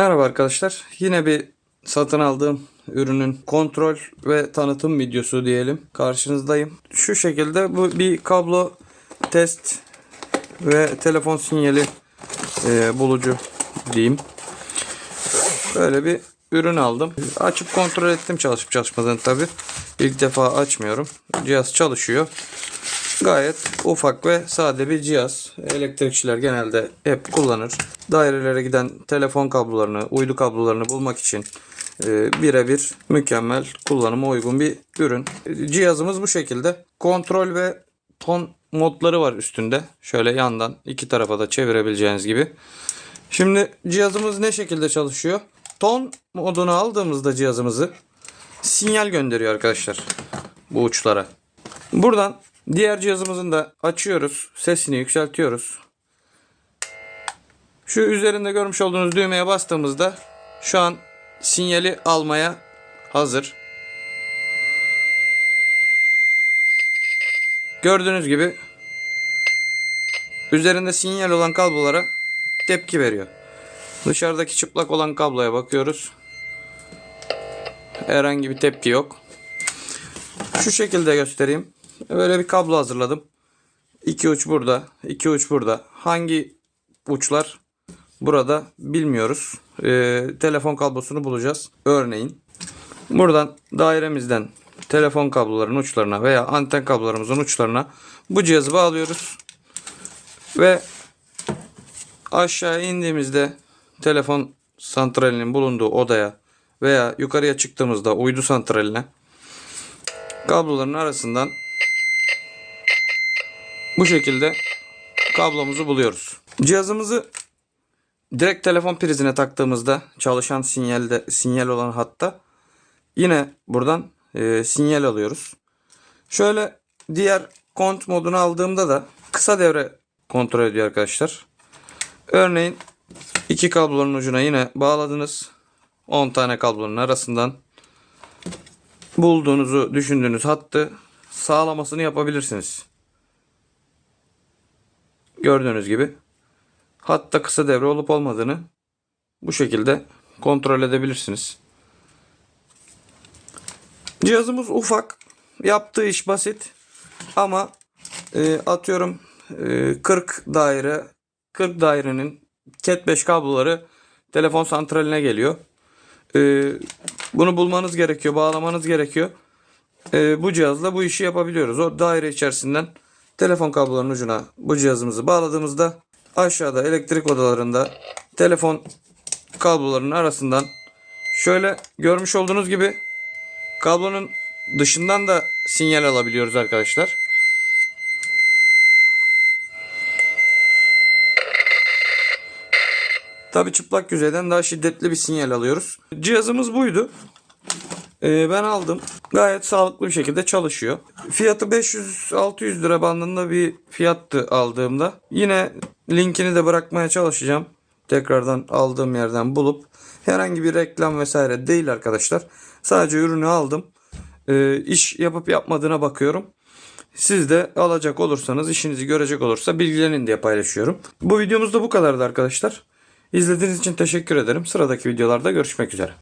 Merhaba arkadaşlar. Yine bir satın aldığım ürünün kontrol ve tanıtım videosu diyelim. Karşınızdayım. Şu şekilde bu bir kablo test ve telefon sinyali e, bulucu diyeyim. Böyle bir ürün aldım. Açıp kontrol ettim çalışıp çalışmadığını tabi. İlk defa açmıyorum. Cihaz çalışıyor. Gayet ufak ve sade bir cihaz. Elektrikçiler genelde hep kullanır. Dairelere giden telefon kablolarını, uydu kablolarını bulmak için e, birebir mükemmel kullanıma uygun bir ürün. Cihazımız bu şekilde. Kontrol ve ton modları var üstünde. Şöyle yandan iki tarafa da çevirebileceğiniz gibi. Şimdi cihazımız ne şekilde çalışıyor? Ton modunu aldığımızda cihazımızı sinyal gönderiyor arkadaşlar bu uçlara. Buradan diğer cihazımızın da açıyoruz. Sesini yükseltiyoruz. Şu üzerinde görmüş olduğunuz düğmeye bastığımızda şu an sinyali almaya hazır. Gördüğünüz gibi üzerinde sinyal olan kablolara tepki veriyor. Dışarıdaki çıplak olan kabloya bakıyoruz. Herhangi bir tepki yok. Şu şekilde göstereyim. Böyle bir kablo hazırladım. İki uç burada, iki uç burada. Hangi uçlar burada bilmiyoruz. Ee, telefon kablosunu bulacağız. Örneğin buradan dairemizden telefon kablolarının uçlarına veya anten kablolarımızın uçlarına bu cihazı bağlıyoruz. Ve aşağı indiğimizde telefon santralinin bulunduğu odaya veya yukarıya çıktığımızda uydu santraline kabloların arasından bu şekilde kablomuzu buluyoruz. Cihazımızı direkt telefon prizine taktığımızda çalışan sinyalde sinyal olan hatta yine buradan e, sinyal alıyoruz. Şöyle diğer kont modunu aldığımda da kısa devre kontrol ediyor arkadaşlar. Örneğin iki kablonun ucuna yine bağladınız. 10 tane kablonun arasından bulduğunuzu düşündüğünüz hattı sağlamasını yapabilirsiniz. Gördüğünüz gibi hatta kısa devre olup olmadığını bu şekilde kontrol edebilirsiniz. Cihazımız ufak. Yaptığı iş basit. Ama e, atıyorum e, 40 daire 40 dairenin cat 5 kabloları telefon santraline geliyor. E, bunu bulmanız gerekiyor, bağlamanız gerekiyor. E, bu cihazla bu işi yapabiliyoruz. O daire içerisinden telefon kablolarının ucuna bu cihazımızı bağladığımızda aşağıda elektrik odalarında telefon kablolarının arasından şöyle görmüş olduğunuz gibi kablonun dışından da sinyal alabiliyoruz arkadaşlar. Tabi çıplak yüzeyden daha şiddetli bir sinyal alıyoruz. Cihazımız buydu. Ee, ben aldım. Gayet sağlıklı bir şekilde çalışıyor. Fiyatı 500-600 lira bandında bir fiyattı aldığımda. Yine linkini de bırakmaya çalışacağım. Tekrardan aldığım yerden bulup. Herhangi bir reklam vesaire değil arkadaşlar. Sadece ürünü aldım. Ee, iş yapıp yapmadığına bakıyorum. Siz de alacak olursanız, işinizi görecek olursa bilgilenin diye paylaşıyorum. Bu videomuz da bu kadardı arkadaşlar. İzlediğiniz için teşekkür ederim. Sıradaki videolarda görüşmek üzere.